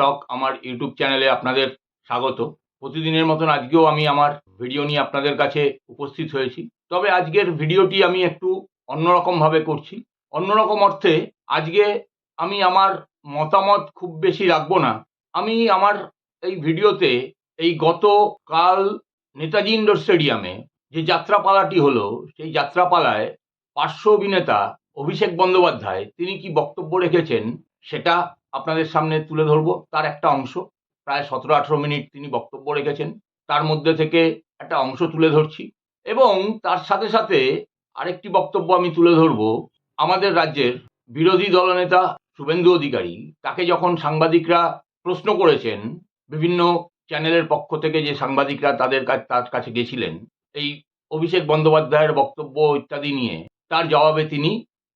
টক আমার ইউটিউব চ্যানেলে আপনাদের স্বাগত। প্রতিদিনের মতন আজকেও আমি আমার ভিডিও নিয়ে আপনাদের কাছে উপস্থিত হয়েছি। তবে আজকের ভিডিওটি আমি একটু অন্যরকমভাবে করছি। অন্যরকম অর্থে, আজকে আমি আমার মতামত খুব বেশি রাখব না। আমি আমার এই ভিডিওতে এই গতকাল নেতাজি ইন্ডোর স্টেডিয়ামে যে যাত্রাপালাটি হলো, সেই যাত্রাপালায় পার্শ্ব অভিনেতা অভিষেক বন্দ্যোপাধ্যায়, তিনি কি বক্তব্য রেখেছেন সেটা আপনাদের সামনে তুলে ধরবো। তার একটা অংশ, প্রায় সতেরো আঠেরো মিনিট তিনি বক্তব্য রেখেছেন। তার মধ্যে থেকে একটা অংশ তুলে ধরছি এবং তার সাথে সাথে আরেকটি বক্তব্য আমি তুলে ধরবো। আমাদের রাজ্যের বিরোধী দলনেতা শুভেন্দু অধিকারী তাকে যখন সাংবাদিকরা প্রশ্ন করেছেন, বিভিন্ন চ্যানেলের পক্ষ থেকে যে সাংবাদিকরা তাদের কাছে তার কাছে গেছিলেন, এই অভিষেক বন্দ্যোপাধ্যায়ের বক্তব্য ইত্যাদি নিয়ে, তার জবাবে তিনি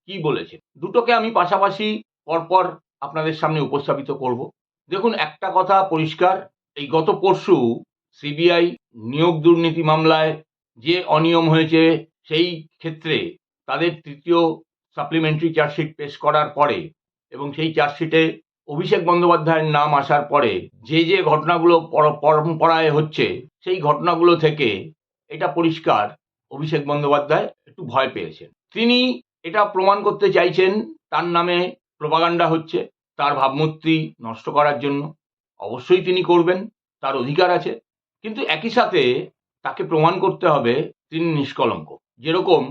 কি বলেছেন? দুটোকে আমি পাশাপাশি পরপর আপনাদের সামনে উপস্থাপিত করব। দেখুন, একটা কথা পরিষ্কার, এই গত পরশু সিবিআই নিয়োগ দুর্নীতি মামলায় যে অনিয়ম হয়েছে, সেই ক্ষেত্রে তাদের তৃতীয় সাপ্লিমেন্টারি চার্জশিট পেশ করার পরে এবং সেই চার্জশিটে অভিষেক বন্দ্যোপাধ্যায়ের নাম আসার পরে যে যে ঘটনাগুলো পর- পরম্পরায় হচ্ছে, সেই ঘটনাগুলো থেকে এটা পরিষ্কার অভিষেক বন্দ্যোপাধ্যায় একটু ভয় পেয়েছেন। তিনি এটা প্রমাণ করতে চাইছেন, তার নামে প্রপাগান্ডা হচ্ছে তার ভাবমূর্তি নষ্ট করার জন্য। অবশ্যই তিনি করবেন, তার অধিকার আছে। কিন্তু একই সাথে তাকে প্রমাণ করতে হবে তিনি নিষ্কলঙ্ক। যেরকম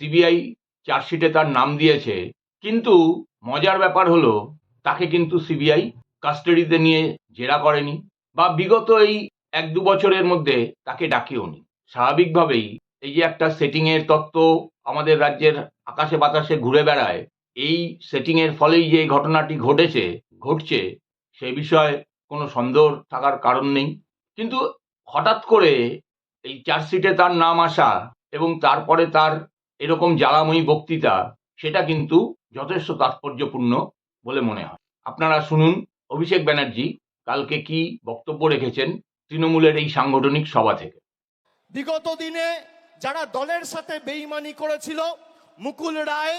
সিবিআই চার্জশিটে তার নাম দিয়েছে, কিন্তু মজার ব্যাপার হলো তাকে কিন্তু সিবিআই কাস্টাডিতে নিয়ে জেরা করেনি বা বিগত এই এক দু বছরের মধ্যে তাকে ডাকেওনি স্বাভাবিকভাবেই এই যে একটা সেটিংয়ের তত্ত্ব আমাদের রাজ্যের আকাশে বাতাসে ঘুরে বেড়ায় এই সেটিংয়ের ফলেই যে ঘটনাটি ঘটেছে, ঘটছে, সে বিষয়ে কোনো সন্দেহ থাকার কারণ নেই। কিন্তু হঠাৎ করে এই চার্জশিটে তার নাম আসা এবং তারপরে তার এরকম জ্বালাময়ী বক্তৃতা, সেটা কিন্তু যথেষ্ট তাৎপর্যপূর্ণ বলে মনে হয়। আপনারা শুনুন অভিষেক ব্যানার্জি কালকে কি বক্তব্য রেখেছেন তৃণমূলের এই সাংগঠনিক সভা থেকে। বিগত দিনে যারা দলের সাথে বেইমানি করেছিল, মুকুল রায়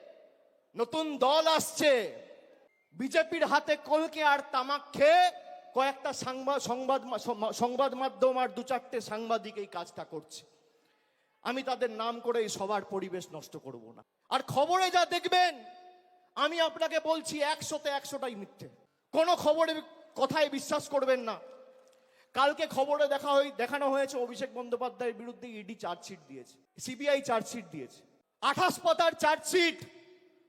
নতুন দল আসছে। বিজেপির হাতে কলকে আর তামাক খেয়ে কয়েকটা সাংবাদ সংবাদ সংবাদ মাধ্যম আর দু চারটে সাংবাদিক এই কাজটা করছে। আমি তাদের নাম করে এই সবার পরিবেশ নষ্ট করব না। আর খবরে যা দেখবেন, আমি আপনাকে বলছি একশোতে একশোটাই মিথ্যে। কোনো খবরে কথায় বিশ্বাস করবেন না। কালকে খবরে দেখা হয়ে দেখানো হয়েছে অভিষেক বন্দ্যোপাধ্যায়ের বিরুদ্ধে ইডি চার্জশিট দিয়েছে। সিবিআই চার্জশিট দিয়েছে। আঠাশ পাতার চার্জশিট।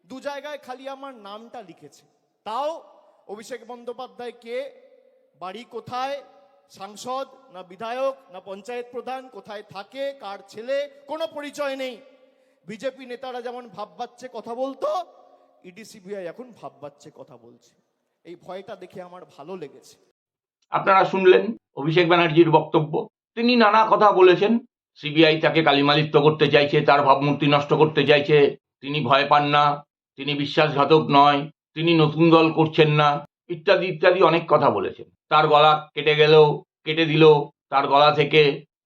দু জায়গায় খালি আমার নামটা লিখেছে। তাও অভিষেক বন্দ্যোপাধ্যায় কে? বাড়ি কোথায়? সাংসদ না বিধায়ক না পঞ্চায়েত প্রধান? কোথায় থাকে? কার ছেলে? কোনো পরিচয় নেই। বিজেপি নেতারা যেমন ভাববাচ্ছে কথা বলতো, ইডি, সিবিআই এখন ভাববাচ্ছে কথা বলছে। এই ভয়টা দেখে আমার ভালো লেগেছে। আপনারা শুনলেন অভিষেক ব্যানার্জির বক্তব্য। তিনি নানা কথা বলেছেন। সিবিআই তাকে কালিমালিপ্ত করতে চাইছে, তার ভাবমূর্তি নষ্ট করতে চাইছে। তিনি ভয় পান না। তিনি বিশ্বাসঘাতক নয়, তিনি নতুন দল করছেন না, ইত্যাদি ইত্যাদি অনেক কথা বলেছেন। তার গলা কেটে গেলেও, কেটে দিল তার গলা থেকে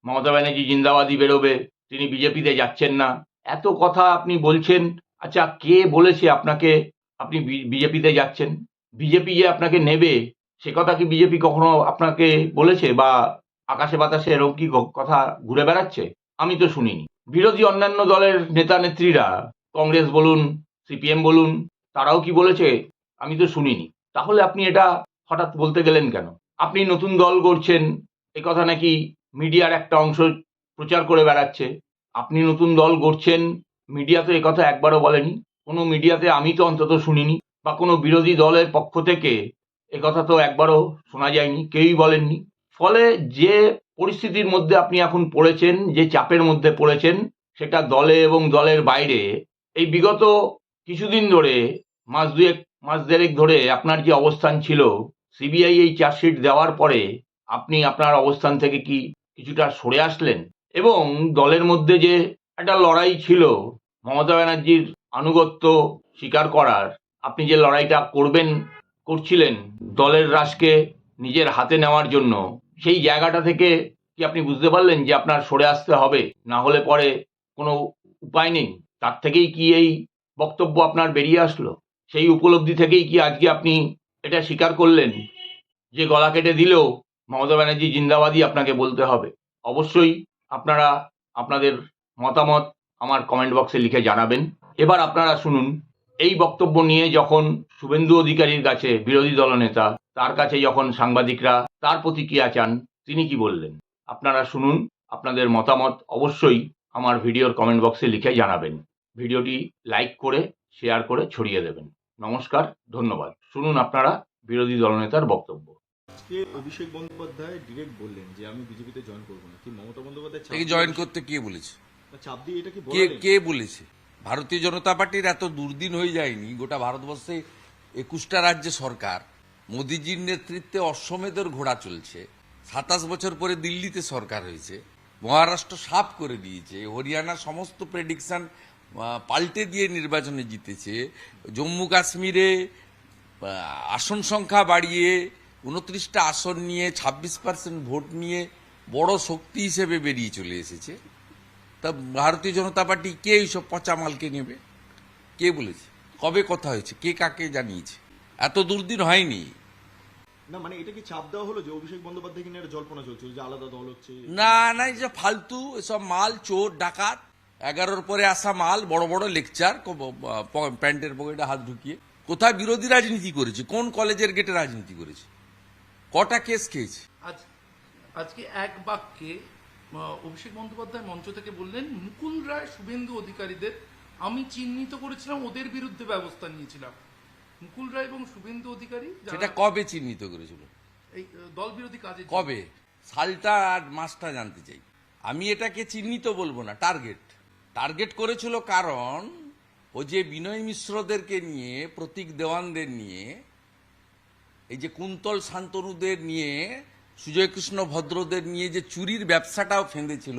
মমতা ব্যানার্জি জিন্দাবাদী বেরোবে, তিনি বিজেপিতে যাচ্ছেন না। এত কথা আপনি বলছেন আচ্ছা কে বলেছে আপনাকে আপনি বিজেপিতে যাচ্ছেন? বিজেপি যে আপনাকে নেবে, সে কথা কি বিজেপি কখনো আপনাকে বলেছে বা আকাশে বাতাসে এরকম কি কথা ঘুরে বেড়াচ্ছে? আমি তো শুনিনি। বিরোধী অন্যান্য দলের নেতা নেত্রীরা কংগ্রেস বলুন সিপিএম বলুন, তারাও কি বলেছে, আমি তো শুনিনি। তাহলে আপনি এটা হঠাৎ বলতে গেলেন কেন? আপনি নতুন দল গড়ছেন, এ কথা নাকি মিডিয়ার একটা অংশ প্রচার করে বেড়াচ্ছে। আপনি নতুন দল গড়ছেন, মিডিয়া তো কথা একবারও বলেনি। কোনো মিডিয়াতে আমি তো অন্তত শুনিনি, বা কোনো বিরোধী দলের পক্ষ থেকে কথা তো একবারও শোনা যায়নি, কেউই বলেননি। ফলে যে পরিস্থিতির মধ্যে আপনি এখন পড়েছেন, যে চাপের মধ্যে পড়েছেন, সেটা দলে এবং দলের বাইরে, এই বিগত কিছুদিন ধরে, মাস দুয়েক, মাস দেড়েক ধরে আপনার যে অবস্থান ছিল? সিবিআই এই চার্জশিট দেওয়ার পরে আপনি আপনার অবস্থান থেকে কি কিছুটা সরে আসলেন? এবং দলের মধ্যে যে একটা লড়াই ছিল, মমতা ব্যানার্জির আনুগত্য স্বীকার করার, আপনি যে লড়াইটা করবেন, করছিলেন দলের রাশকে নিজের হাতে নেওয়ার জন্য, সেই জায়গাটা থেকে কি আপনি বুঝতে পারলেন যে আপনার সরে আসতে হবে? না হলে পরে কোনো উপায় নেই? তার থেকেই কি এই বক্তব্য আপনার বেরিয়ে আসলো, সেই উপলব্ধি থেকেই কি আজকে আপনি এটা স্বীকার করলেন? যে গলা কেটে দিলেও মমতা ব্যানার্জি জিন্দাবাদই আপনাকে বলতে হবে। অবশ্যই আপনারা আপনাদের মতামত আমার কমেন্ট বক্সে লিখে জানাবেন। এবার আপনারা শুনুন, এই বক্তব্য নিয়ে যখন শুভেন্দু অধিকারীর কাছে বিরোধী দলনেতা তার কাছে যখন সাংবাদিকরা তার প্রতিক্রিয়া চান, তিনি কি বললেন? আপনারা শুনুন, আপনাদের মতামত অবশ্যই আমার ভিডিওর কমেন্ট বক্সে লিখে জানাবেন। ভিডিওটি লাইক করে শেয়ার করে ছড়িয়ে দেবেন। নমস্কার ধন্যবাদ। শুনুন আপনারা বিরোধী দলনেতার বক্তব্য। আজকে অভিষেক বন্দ্যোপাধ্যায় ডিরেক্ট বললেন যে আমি বিজেপিতে জয়েন করব না। কি মমতা বন্দ্যোপাধ্যায় জয়েন করতে কে বলেছে? চাপ দিয়ে এটা কি কে কে বলেছে? ভারতীয় জনতা পার্টির এত দুর্দিন হয়ে যায়নি গোটা ভারতবর্ষে একুশটা রাজ্যে সরকার মোদিজির নেতৃত্বে অশ্বমেধের ঘোড়া চলছে সাতাশ বছর পরে দিল্লিতে সরকার হয়েছে মহারাষ্ট্র সাফ করে দিয়েছে হরিয়ানা সমস্ত প্রেডিকশন পাল্টে দিয়ে নির্বাচনে জিতেছে। জম্মু কাশ্মীরে আসন সংখ্যা বাড়িয়ে উনত্রিশটা আসন নিয়ে ছাব্বিশ পার্সেন্ট ভোট নিয়ে বড় শক্তি হিসেবে বেরিয়ে চলে এসেছে। তা ভারতীয় জনতা পার্টি কে এইসব পচা মালকে নেবে? কে বলেছে? কবে কথা হয়েছে? কে কাকে জানিয়েছে? এত দুর্দিন হয়নি। না মানে এটা কি চাপ দেওয়া হলো যে অভিষেক বন্দ্যোপাধ্যায় কিনা একটা জল্পনা চলছে যে আলাদা দল হচ্ছে? না না এই যে ফালতু এসব মাল চোর ডাকাত এগারোর পরে আসা মাল বড় বড় লেকচার প্যান্টের পকেটে হাত ঢুকিয়ে। কোথায় বিরোধী রাজনীতি করেছে? কোন কলেজের গেটে রাজনীতি করেছে? কটা কেস খেয়েছে? আজ আজকে এক বাক্যে অভিষেক বন্দ্যোপাধ্যায় মঞ্চ থেকে বললেন মুকুল রায় শুভেন্দু অধিকারীদের আমি চিহ্নিত করেছিলাম ওদের বিরুদ্ধে ব্যবস্থা নিয়েছিলাম। মুকুল রায় এবং শুভেন্দু অধিকারী সেটা কবে চিহ্নিত করেছিল এই দল বিরোধী কাজে কবে? সালটা আর মাসটা জানতে চাই। আমি এটাকে চিহ্নিত বলব না টার্গেট টার্গেট করেছিল কারণ, ও যে বিনয় মিশ্রদেরকে নিয়ে, প্রতীক দেওয়ানদের নিয়ে, এই যে কুন্তল শান্তনুদের নিয়ে সুজয় কৃষ্ণ ভদ্রদের নিয়ে যে চুরির ব্যবসাটাও ফেঁদেছিল,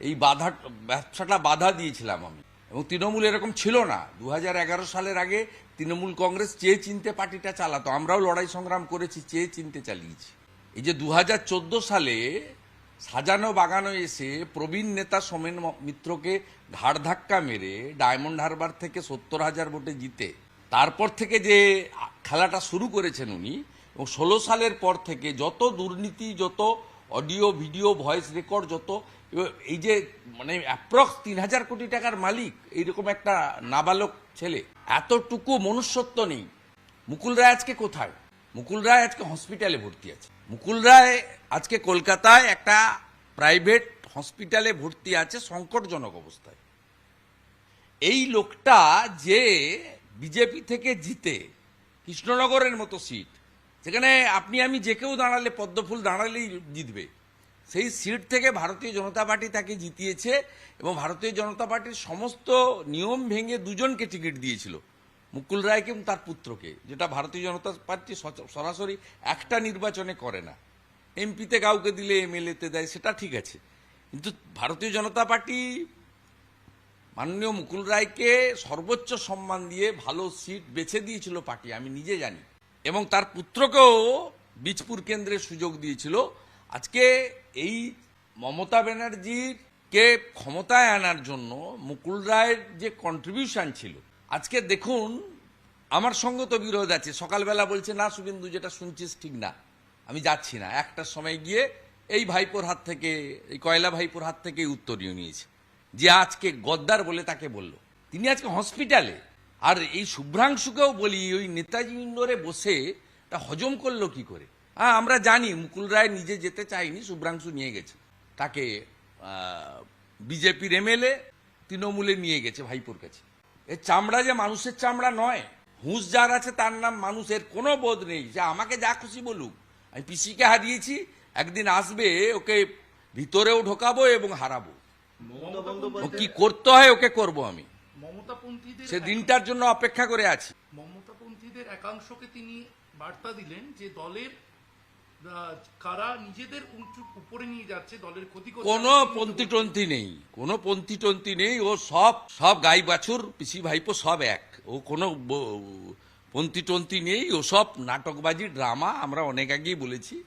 এই বাধা, ব্যবসাটা বাধা দিয়েছিলাম আমি। এবং তৃণমূল এরকম ছিল না। দু হাজার এগারো সালের আগে তৃণমূল কংগ্রেস চেয়ে চিনতে পার্টিটা চালাতো। আমরাও লড়াই সংগ্রাম করেছি, চেয়ে চিনতে চালিয়েছি। এই যে দু হাজার চোদ্দ সালে সাজানো বাগানো এসে প্রবীণ নেতা সোমেন মিত্রকে ঘাড় ধাক্কা মেরে ডায়মন্ড হারবার থেকে সত্তর হাজার ভোটে জিতে, তারপর থেকে যে খেলাটা শুরু করেছেন উনি, এবং ষোলো সালের পর থেকে যত দুর্নীতি, যত অডিও, ভিডিও, ভয়েস রেকর্ড, যত এই যে মানে অ্যাপ্রক্স তিন হাজার কোটি টাকার মালিক, এইরকম একটা নাবালক ছেলে, এতটুকু মনুষ্যত্ব নেই। মুকুল রায় আজকে কোথায়? মুকুল রায় আজকে হসপিটালে ভর্তি আছে। মুকুল রায় আজকে কলকাতায় একটা প্রাইভেট হসপিটালে ভর্তি আছে, সংকটজনক অবস্থায়। এই লোকটা যে বিজেপি থেকে জিতে কৃষ্ণনগরের মতো সিট, সেখানে আপনি, আমি যে কেউ দাঁড়ালে, পদ্মফুল দাঁড়ালেই জিতবে। সেই সিট থেকে ভারতীয় জনতা পার্টি তাকে জিতিয়েছে এবং ভারতীয় জনতা পার্টির সমস্ত নিয়ম ভেঙে দুজনকে টিকিট দিয়েছিল। মুকুল রায়কে এবং তার পুত্রকে, যেটা ভারতীয় জনতা পার্টি সরাসরি একটা নির্বাচনে করে না। এমপিতে কাউকে দিলে এমএলএতে দেয়, সেটা ঠিক আছে। কিন্তু ভারতীয় জনতা পার্টি মাননীয় মুকুল রায়কে সর্বোচ্চ সম্মান দিয়ে ভালো সিট বেছে দিয়েছিল পার্টি, আমি নিজে জানি। এবং তার পুত্রকেও বীজপুর কেন্দ্রে সুযোগ দিয়েছিল। আজকে এই মমতা ব্যানার্জির কে ক্ষমতায় আনার জন্য মুকুল রায়ের যে কন্ট্রিবিউশন ছিল আজকে দেখুন, আমার সঙ্গে তো বিরোধ আছে। সকালবেলা বলছে, না শুভেন্দু, যেটা শুনছিস ঠিক না। আমি যাচ্ছি না। একটার সময় গিয়ে এই ভাইপোর হাত থেকে, এই কয়লা ভাইপোর হাত থেকে উত্তরীয় নিয়েছে। যে আজকে গদ্দার বলে তাকে বলল। তিনি আজকে হসপিটালে। আর এই শুভ্রাংশুকেও বলি, ওই নেতাজি ইন্ডোরে বসে তা হজম করল কি করে? হ্যাঁ আমরা জানি, মুকুল রায় নিজে যেতে চায়নি, শুভ্রাংশু নিয়ে গেছে। তাকে বিজেপির এমএলএ তৃণমূলে নিয়ে গেছে ভাইপোর কাছে। এর চামড়া যে মানুষের চামড়া নয় হুঁশ যার আছে তার নাম মানুষের কোনো বোধ নেই। যে আমাকে যা খুশি বলুক আমি পিসিকে হারিয়েছি একদিন আসবে ওকে ভিতরেও ঢোকাবো এবং হারাবো। মমতা ও কি করতে হয় ওকে করব আমি। সে দিনটার জন্য অপেক্ষা করে আছি। মমতাপন্থীদের একাংশকে তিনি বার্তা দিলেন যে দলের কারা নিজেদের উঁচু উপরে নিয়ে যাচ্ছে দলের ক্ষতি কোনো পন্থী টন্থী নেই। কোনো পন্থী টন্থী নেই। ও সব সব গাই বাছুর পিসি ভাইপো সব এক। ও কোনো ব- পন্থী নেই। ও সব নাটকবাজি ড্রামা আমরা অনেক আগেই বলেছি।